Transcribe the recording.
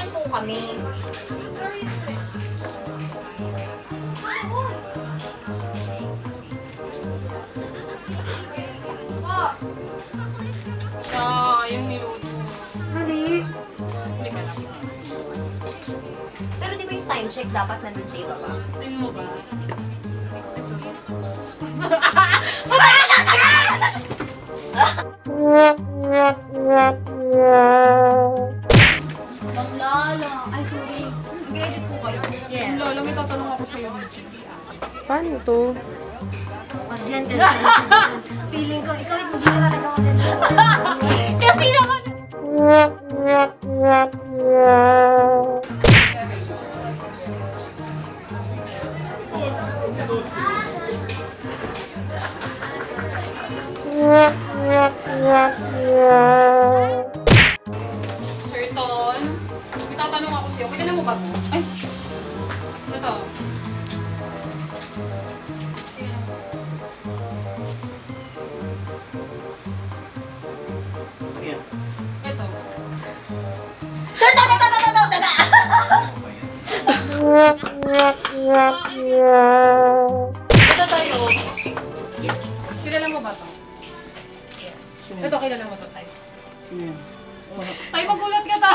Nag-audition po kami. Ah, yung niluto. Dali. Hindi ka lang. Pero di ba yung time check dapat nandun sa iba pa? Tingin mo ba? Yeah. Ang lala. Ay, sorry. Nag-edit po kayo. Yes. Lola, may tatanong ako sa'yo dito. Paano to? Mag-gen ka Feeling ko, ikaw hindi ka talaga may tatanong ako sa'yo. Kilala mo ba to? Ay! Ano to? Ito. Sir, taga, taga, taga, taga! Ito tayo. Kilala mo ba to? Ito, kilala mo to tayo. Ay, magulat ka ta!